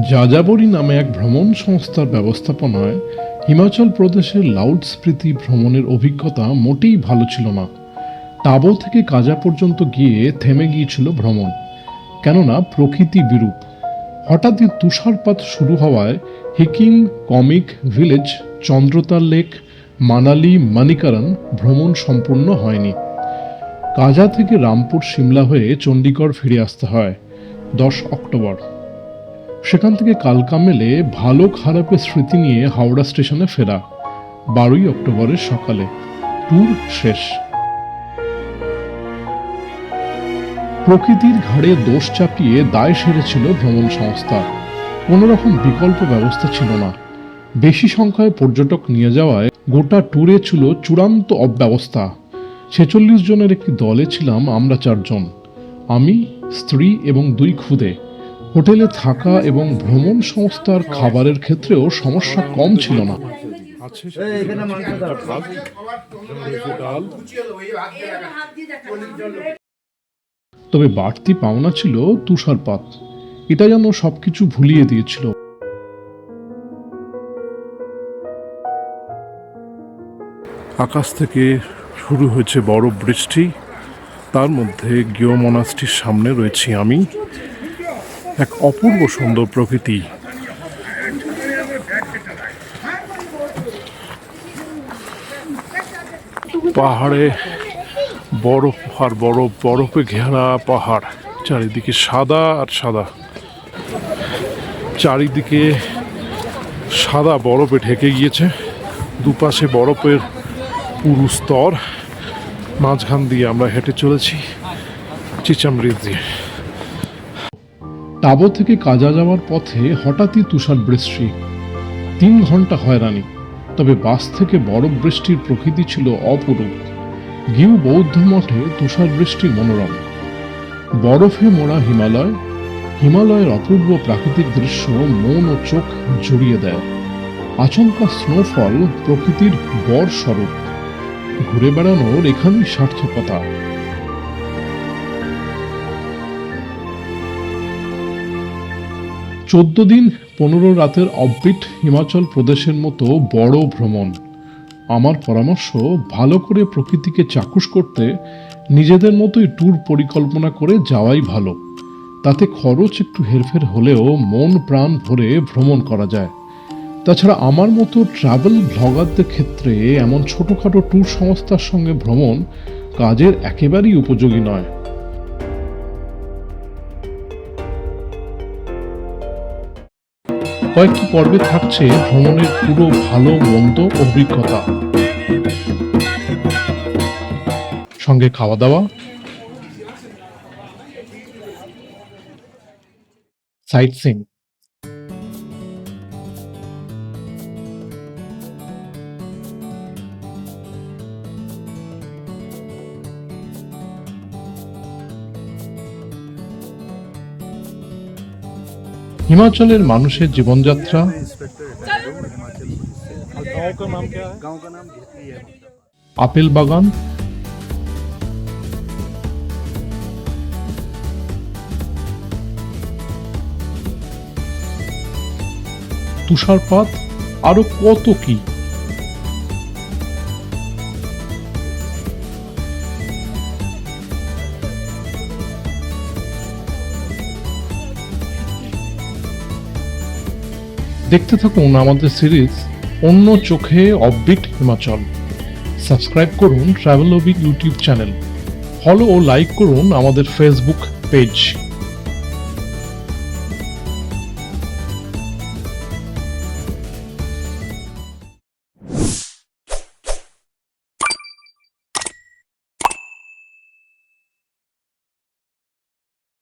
যাযাবরী নামে এক ভ্রমণ সংস্থার ব্যবস্থাপনায় হিমাচল প্রদেশের লাউড স্মৃতি ভ্রমণের অভিজ্ঞতা মোটেই ভালো ছিল না। টাবো থেকে কাজা পর্যন্ত গিয়ে থেমে গিয়েছিল ভ্রমণ। কেননা প্রকৃতি বিরূপ। হঠাৎই তুষারপাত শুরু হওয়ায় hiking Komic village Chandratal lake, Manali, Manikaran ভ্রমণ সম্পূর্ণ হয়নি। কাজা থেকে রামপুর, সিমলা হয়ে চণ্ডীগড় ফিরে আসতে হয় দশ অক্টোবর। সেখান থেকে কালকা মেলে ভালো খারাপের স্মৃতি নিয়ে হাওড়া স্টেশনে ফেরা, বারোই অক্টোবরের সকালে। ট্যুর শেষ। প্রকৃতির ঘাড়ে দোষ চাপিয়ে দায় সেরেছিল ভ্রমণ সংস্থা। কোনো রকম বিকল্প ব্যবস্থা ছিল না। বেশি সংখ্যায় পর্যটক নিয়ে যাওয়ায় গোটা ট্যুরে ছিল চূড়ান্ত অব্যবস্থা। ছেচল্লিশ জনের একটি দলে ছিলাম আমরা চারজন। আমি, স্ত্রী এবং দুই খুদে। হোটেলে থাকা এবং ভ্রমণ সংস্থার খাবারের ক্ষেত্রেও সমস্যা কম ছিল না। তবে বাড়তি পাওনা ছিল তুষারপাত। এটা যেন সবকিছু ভুলিয়ে দিয়েছিল। আকাশ থেকে শুরু হয়েছে বড় বৃষ্টি। তার মধ্যে গিও মনাস্ট্রির সামনে রয়েছি আমি। এক অপূর্ব সুন্দর প্রকৃতি। পাহাড়ে বরফ আর বরফ, বরফে ঘেরা পাহাড়, চারিদিকে সাদা আর সাদা। চারিদিকে সাদা বরফে ঢেকে গিয়েছে, দুপাশে বরফের পুরু স্তর। মাঝখান দিয়ে আমরা হেঁটে চলেছি চিচামরিজ দিয়ে টাবো থেকে কাজা যাওয়ার পথে হঠাৎই তুষার বৃষ্টি। তিন ঘণ্টা হয়রানি, তবে বাস থেকে বরফ বৃষ্টির প্রকৃতি ছিল অপরূপ। গিউ বৌদ্ধ মঠে তুষার বৃষ্টি মনোরম। বরফে মোড়া হিমালয়, হিমালয়ের অপূর্ব প্রাকৃতিক দৃশ্য মন ও চোখ জুড়িয়ে দেয়। আচমকা স্নোফল প্রকৃতির বর স্বরূপ। ঘুরে বেড়ানোর এখানেই সার্থকতা। চোদ্দ দিন পনেরো রাতের অববিট হিমাচল প্রদেশের মতো বড় ভ্রমণ। আমার পরামর্শ, ভালো করে প্রকৃতিকে চাকুশ করতে নিজেদের মতোই ট্যুর পরিকল্পনা করে যাওয়াই ভালো। তাতে খরচ একটু হেরফের হলেও মন প্রাণ ভরে ভ্রমণ করা যায়। তাছাড়া আমার মতো ট্রাভেল ভ্লগারদের ক্ষেত্রে এমন ছোটোখাটো ট্যুর সংস্থার সঙ্গে ভ্রমণ কাজের একেবারেই উপযোগী নয়। কয়েকটি পর্বে থাকছে ভ্রমণের পুরো ভালো মন্দ অভিজ্ঞতা। সঙ্গে খাওয়া দাওয়া। সাইট সিং হিমাচলের মানুষের জীবনযাত্রা? আপেল বাগান? তুষারপাত? আরও কত কী? দেখতে থাকুন আমাদের সিরিজ অন্য চোখে অববিট হিমাচল। সাবস্ক্রাইব করুন ট্রাভেল ইউটিউব চ্যানেল। ফলো ও লাইক করুন আমাদের ফেসবুক পেজ